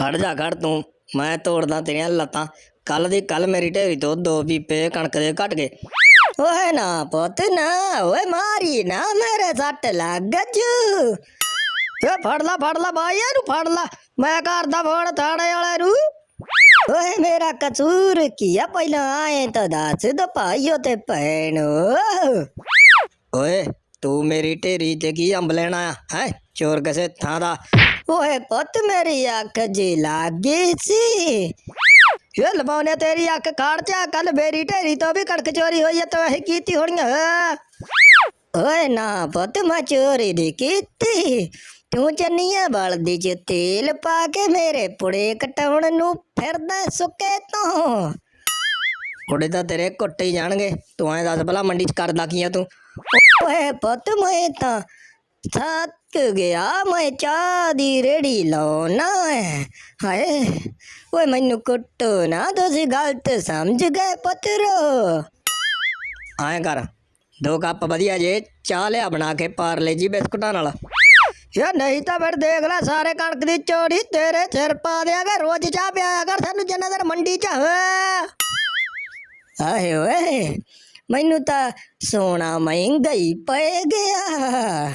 ਖੜ ਜਾ, ਖੜ ਤੂੰ। ਮੈਂ ਤੋੜਦਾ ਤੇਰੀਆਂ ਲੱਤਾਂ। ਕੱਲ ਦੀ ਕੱਲ ਮੇਰੀ ਢੇਰੀ ਤੋਂ ਦੋ ਪੀਪੇ ਕਣਕ ਦੇ ਘਟ ਗਏ। ਓਏ ਨਾ ਪੁੱਤ ਨਾ, ਓਏ ਮਾਰੀ ਨਾ ਮੇਰੇ ਸੱਟ ਲੱਗ ਜੂ। ਏ ਫੜ ਲਾ ਫੜ ਲਾ ਬਾਈ, ਇਹਨੂੰ ਫੜ ਲਾ। ਮੈਂ ਕਰਦਾ ਫੋਨ ਥਾਣੇ ਵਾਲੇ ਨੂੰ। ਓਏ ਮੇਰਾ ਕਸੂਰ ਕੀ ਆ? ਪਹਿਲਾਂ ਆਏ ਤਾਂ ਦੱਸ ਦੋ ਭਾਈਓ ਤੇ ਭੈਣੋ। ਓਏ, ਤੂੰ ਮੇਰੀ ਢੇਰੀ ਤੇ ਕੀ ਅੰਬ ਲੈਣਾ ਆ ਹੈ? ਚੋਰ ਕਿਸੇ ਥਾਂ ਦਾ। ਓਏ ਪੁੱਤ ਮੇਰੀ ਅੱਖ ਜੀ ਲੱਗੀ ਸੀ ਇਹ ਲਵਾਉਣੇ ਤੇਰੀ ਅੱਖ ਖਾੜ ਚਾ ਕੱਲ ਮੇਰੀ ਢੇਰੀ ਤੋਂ ਵੀ ਕਣਕ ਚੋਰੀ ਹੋਈ ਹੈ ਤਾਂ ਇਹ ਕੀਤੀ ਹੋਣੀਆਂ ਓਏ ਨਾ ਪੁੱਤ ਮੈਂ ਚੋਰੀ ਦੀ ਕੀਤੀ ਤੂੰ ਚੰਨੀਆਂ ਬਲਦੀ ਚ ਤੇਲ ਪਾ ਕੇ ਮੇਰੇ ਪੁੜੇ ਕਟਾਉਣ ਨੂੰ ਫਿਰਦਾ ਸੁੱਕੇ ਤੋਂ ਪੁੜੇ ਤਾਂ ਤੇਰੇ ਕੁੱਟੇ ਹੀ ਜਾਣਗੇ ਤੂੰ ਐਂ ਦੱਸ ਭਲਾ ਮੰਡੀ ਚ ਕਰਦਾ ਕੀ ਆ ਤੂੰ ਓਏ ਪੁੱਤ ਮੈਂ ਤਾਂ ਥੱਕ ਗਿਆ, ਮੈਂ ਚਾਹ ਦੀ ਰੇੜੀ ਲਾਉਣਾ ਹੈ। ਹਾਏ, ਓਏ ਮੈਨੂੰ ਕੁੱਟੋ ਨਾ ਤੁਸੀਂ ਗਲਤ ਸਮਝ ਗਏ ਪੁੱਤਰੋ। ਐਂ ਕਰ, ਦੋ ਕੱਪ ਵਧੀਆ ਜੇ ਚਾਹ ਲਿਆ ਬਣਾ ਕੇ ਪਾਰਲੇ ਜੀ ਬਿਸਕੁਟਾਂ ਨਾਲ। ਯਾ ਨਹੀਂ ਤਾਂ ਫਿਰ ਦੇਖ ਲੈ ਸਾਰੇ ਕਣਕ ਦੀ ਚੋਰੀ ਤੇਰੇ ਸਿਰ ਪਾ ਦਿਆਂਗੇ, ਰੋਜ਼ ਚਾਹ ਪਿਆਇਆ ਕਰ ਸਾਨੂੰ ਜਿੰਨਾ ਦਰ ਮੰਡੀ ਚ ਆਏ ਓਏ, ਮੈਨੂੰ ਤਾਂ ਸੋਨਾ ਮਹਿੰਗਾ ਹੀ ਪੈ ਗਿਆ।